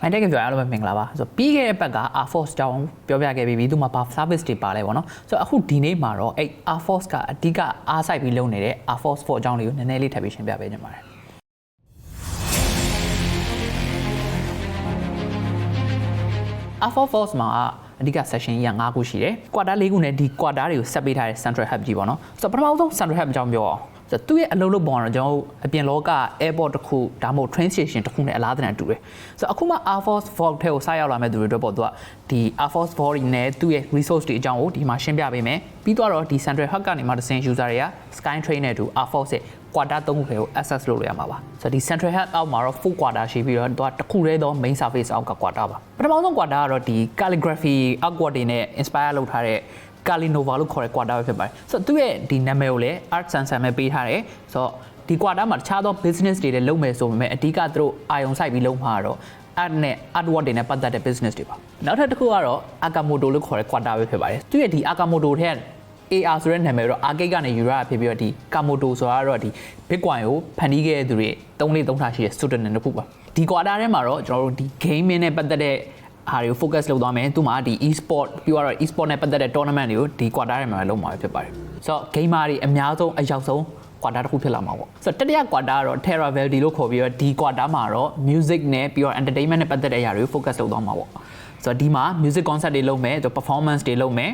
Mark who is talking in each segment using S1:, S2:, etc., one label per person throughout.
S1: မိုင်းတက်ကပြောရအောင်ပဲမင်္ဂလာပါဆိုတော့ပြီးခဲ့တဲ့ဘက်က Air Force ကြောင်းပြောပြခဲ့ပြီးပြီသူမှာဘာ service တွေပါလဲပေါ့နော်ဆိုတော့အခုဒီနေ့မှာတော့အဲ့ Air Force ကအဓိကအားစိုက်ပြီးလုပ်နေတဲ့ Air Force 4အကြောင်းလေးကိုနည်းနည်းလေးထပ်ပြီးရှင်းပြပေးနေပါတယ် Alpha Force မှာအဓိက session ကြီးက9ခုရှိတယ်။ quarter ၄ခုနဲ့ဒီ quarter တွေကိုဆက်ပေးထားတဲ့ central hub ကြီးပေါ့နော်။ဆိုတော့ပထမဆုံး central hub အကြောင်းပြောအောင်။ ဆိုတော့သူ့ရဲ့အလုပ်လုပ်ပုံကတော့ကျွန်တော်တို့အပြင်လောက airport တစ်ခုဒါမှမဟုတ် train station တစ်ခုနဲ့အလားတန်တူတယ်။ဆိုတော့အခုမှ Air Force Vault ထဲကိုစရောက်လာမဲ့သူတွေအတွက်ပေါ့သူကဒီ Air Force Vault တွေနဲ့သူ့ရဲ့ resource တွေအကြောင်းကိုဒီမှာရှင်းပြပေးမယ်။ပြီးတော့ဒီ central hub ကနေမှတစ်ဆင့် user တွေက Skytrain နဲ့အတူ Air Force ရဲ့ quarter 3ခုကို access လုပ်လို့ရမှာပါဆိုတော့ဒီ central hub အောက်မှာတော့ full quarter ရှိပြီးတော့သူကတစ်ခုတည်းသော main surface အောက်က quarter ပါပထမဆုံး quarter ကတော့ဒီ calligraphy artwork တွေနဲ့ inspire လုပ်ထားတဲ့ Calinova လို့ခေါ်တဲ့ quarter ပဲဖြစ်ပါတယ်ဆိုတော့သူ့ရဲ့ဒီနာမည်ကိုလည်း art sensor နဲ့ပေးထားတယ်ဆိုတော့ဒီ quarter မှာတခြားသော business တွေလည်းလုပ်မယ်ဆိုပေမဲ့အဓိကသူတို့အာရုံစိုက်ပြီးလုပ်မှာတော့ art နဲ့ artwork တွေနဲ့ပတ်သက်တဲ့ business တွေပါနောက်ထပ်တစ်ခုကတော့ Akamoto လို့ခေါ်တဲ့ quarter ပဲဖြစ်ပါတယ်သူ့ရဲ့ဒီ Akamoto ထဲက AR ဆိုတဲ့နာမည်တော့ arcade ကနေယူရတာဖြစ်ပြီးတော့ဒီ Kamoto ဆိုတာကတော့ဒီ Bitcoin ကိုဖန်တီးခဲ့တဲ့သူတွေ၃လေး၃ထားရှိတဲ့ student တစ်ခုပါဒီ quarter ထဲမှာတော့ကျွန်တော်တို့ဒီ gaming နဲ့ပတ်သက်တဲ့ ဟာတွေကို focus လုပ်သွားမယ်သူမှာဒီ e-sport ပြီးတော့ e-sport နဲ့ပတ်သက်တဲ့ tournament တွေကိုဒီ quarter ထဲမှာလုပ်မှာဖြစ်ပါတယ်ဆိုတော့ gamer တွေအများဆုံးအရောက်ဆုံး quarter တစ်ခုဖြစ်လာမှာပေါ့ဆိုတော့တတိယ quarter ကတော့ Terra Valdi လို့ခေါ်ပြီးတော့ဒီ quarter မှာတော့ music နဲ့ပြီးတော့ entertainment နဲ့ပတ်သက်တဲ့အရာတွေကို focus လုပ်သွားမှာပေါ့ဆိုတော့ဒီမှာ music concert တွေလုပ်မယ်ဆိုတော့ performance တွေလုပ်မယ်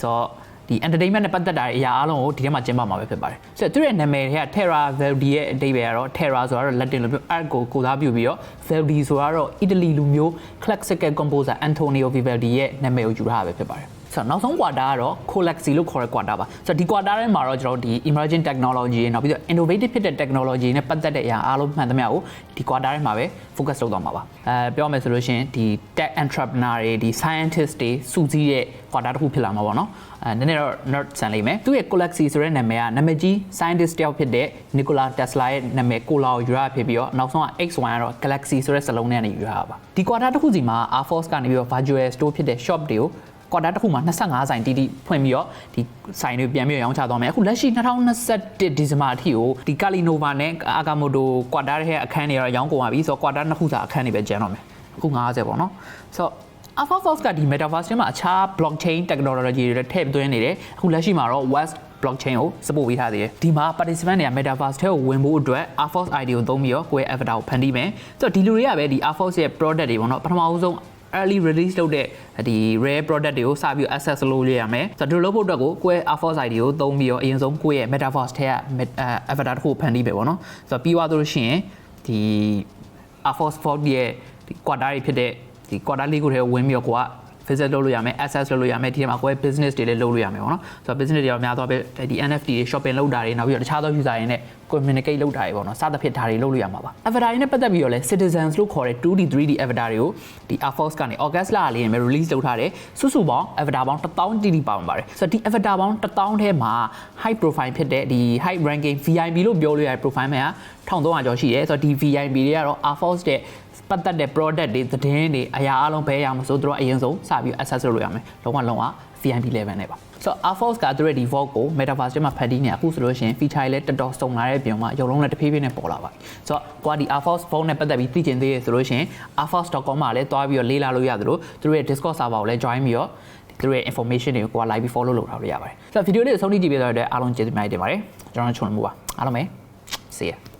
S1: ဆိုတော့ ဒီ entertainment နဲ့ပတ်သက်တာအရာအားလုံးကိုဒီထဲမှာကျင်းပမှာပဲဖြစ်ပါတယ်။ဆိုတော့သူရဲ့နာမည်တွေက Terra Valdi ရဲ့အဓိပ္ပာယ်ကတော့ Terra ဆိုတာတော့ Latin လိုမျိုး art ကိုကိုးစားပြုပြီးတော့ Valdi ဆိုတာတော့ Italy လူမျိုး classical composer Antonio Vivaldi ရဲ့နာမည်ကိုယူထားတာပဲဖြစ်ပါတယ်။ ဆိုတော့နောက်ဆုံး quarter ကတော့ Colexi လို့ခေါ်တဲ့ quarter ပါဆိုတော့ဒီ quarter ထဲမှာတော့ကျွန်တော်တို့ဒီ emerging technology နောက်ပြီးတော့ innovative ဖြစ်တဲ့ technology နဲ့ပတ်သက်တဲ့အရာအားလုံးမှန်သမျှကိုဒီ quarter ထဲမှာပဲ focus လုပ်သွားမှာပါအဲပြောမယ်ဆိုလို့ရှိရင်ဒီ tech entrepreneur တွေဒီ scientist တွေစုစည်းတဲ့ quarter တစ်ခုဖြစ်လာမှာပေါ့နော်အဲနည်းနည်းတော့ nerd ဆန်လိမ့်မယ်သူ့ရဲ့ Colexi ဆိုတဲ့နာမည်ကနာမည်ကြီး scientist တယောက်ဖြစ်တဲ့ Nikola Tesla ရဲ့နာမည်ကိုလာကိုယူရဖြစ်ပြီးတော့နောက်ဆုံးက X1 ကတော့ Galaxy ဆိုတဲ့စလုံးနဲ့နေယူရတာပါဒီ quarter တစ်ခုစီမှာ Air Force ကနေပြီးတော့ virtual store ဖြစ်တဲ့ shop တွေကို ကွာတာတစ်ခုမှာ25ဆိုင်တီးတီးဖွင့်ပြီးတော့ဒီဆိုင်တွေပြန်ပြီးရောင်းချသွားမယ်အခုလက်ရှိ2021ဒီဇင်ဘာအထိကိုဒီကာလီနိုဗာနဲ့အာဂါမိုတိုကွာတာရဲ့အခန်းတွေတော့ရောင်းကုန်ပါပြီဆိုတော့ကွာတာနှစ်ခုစာအခန်းတွေပဲကျန်တော့မယ်အခု90ပေါ့နော်ဆိုတော့ Alpha Force ကဒီ Metaverse ထဲမှာအခြား blockchain technology တွေလည်းထည့်သွင်းနေတယ်အခုလက်ရှိမှာတော့ West blockchain ကို support ပေးထားသေးတယ်ဒီမှာ participant တွေက metaverse ထဲကိုဝင်ဖို့အတွက် Air Force ID ကိုသုံးပြီးတော့ကိုယ့်ရဲ့ avatar ကိုဖန်တီးမယ်ဆိုတော့ဒီလူတွေကပဲဒီ Air Force ရဲ့ product တွေပေါ့နော်ပထမဆုံး early release လုပ်တဲ့ဒီ rare product တွေကိုစပြီး access လုပ်လို့ရမယ်ဆိုတော့ဒီလိုလုပ်ဖို့အတွက်ကိုကိုယ့်ရဲ့ Air Force ID ကိုသုံးပြီးတော့အရင်ဆုံးကိုယ့်ရဲ့ metaverse ထဲက avatar တစ်ခုဖန်တီးပဲပေါ့နော်ဆိုတော့ပြီးသွားလို့ရှိရင်ဒီ Air Force 4ရဲ့ဒီ quarter တွေဖြစ်တဲ့ဒီ quarter လေးခုထဲကိုဝင်ပြီးတော့ကိုက visit လုပ်လို့ရမယ် access လုပ်လို့ရမယ်ဒီထဲမှာကိုယ့်ရဲ့ business တွေလည်းလုပ်လို့ရမယ်ပေါ့နော်ဆိုတော့ business တွေရောများသွားပဲဒီ NFT တွေ shopping လုပ်တာတွေနောက်ပြီးတော့တခြားသော user တွေနဲ့ communicate လုပ်တာတွေပေါ့နော်စသဖြင့်ဒါတွေလုပ်လို့ရမှာပါ avatar တွေနဲ့ပတ်သက်ပြီးတော့လဲ citizens လို့ခေါ်တဲ့ 2D 3D avatar တွေကိုဒီ Air Force ကနေ August လလေးနဲ့ release လုပ်ထားတယ်စုစုပေါင်း avatar ပေါင်း1000 TD ပါဝင်ပါတယ်ဆိုတော့ဒီ avatar ပေါင်း1000ထဲမှာ high profile ဖြစ်တဲ့ဒီ high ranking VIP လို့ပြောလို့ရတဲ့ profile မှာ1300ကျော်ရှိတယ်ဆိုတော့ဒီ VIP တွေကတော့ Air Force တဲ့ ပတ်သက်တဲ့ product တွေသတင်းတွေအရာအလုံးဘယ်ရမှာဆိုတော့အရင်ဆုံးစပြီး access လုပ်လို့ရမယ်လုံးဝလုံးဝ VIP level နဲ့ပါဆိုတော့ Air Force ကသူရဲ့ဒီ vault ကို Metaverse ထဲမှာဖန်တီးနေအခုဆိုလို့ရှိရင် feature တွေလည်းတော်တော်စုံလာတဲ့ပြင်မှာရုံလုံးလည်းတစ်ဖြည်းဖြည်းနဲ့ပေါ်လာပါပြီဆိုတော့ကိုကဒီ Air Force vault နဲ့ပတ်သက်ပြီးသိချင်သေးရဆိုလို့ရှိရင် airforce.com မှာလည်းတွားပြီးတော့လေးလာလို့ရသလိုသူတို့ရဲ့ Discord server ကိုလည်း join ပြီးတော့သူတို့ရဲ့ information တွေကိုကိုက live ပြီး follow လုပ်ထားလို့ရပါတယ်ဆိုတော့ video လေးကိုဆုံးဖြတ်ကြည့်ပေးတဲ့အတွက်အားလုံးကျေးဇူးများတင်ပါတယ်ကျွန်တော်တို့ချုံမှုပါအားလုံးပဲ see ya